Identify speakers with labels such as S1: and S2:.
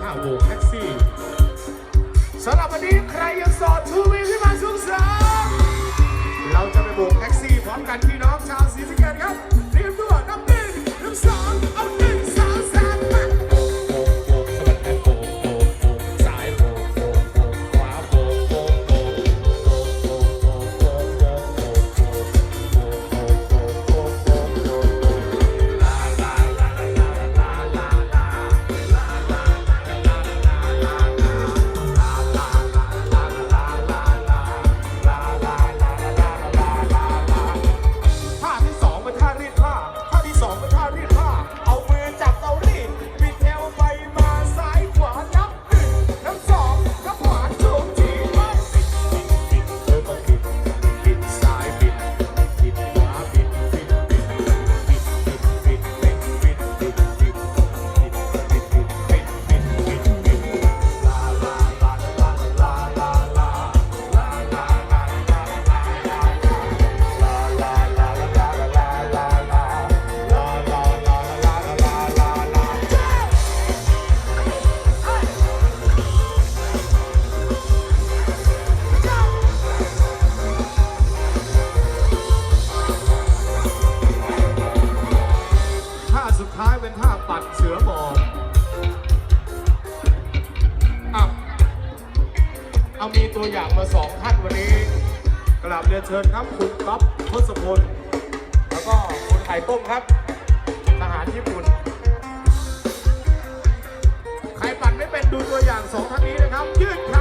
S1: ถ้าบกแท็กซี่สำหรับวันนี้ใครยังสอดทูวีที่มาชุกสานเราจะไปโบกแท็กซี่พร้อมกัน อามีตัวอย่างมาสองท่านวันนี้กราบเรียนเชิญครับคุณก๊อฟทศพลแล้วก็คุณไข่ต้มครับ ทหารญี่ปุ่น ใครปั่นไม่เป็นดูตัวอย่างสองท่านนี้นะครับ ยืดแข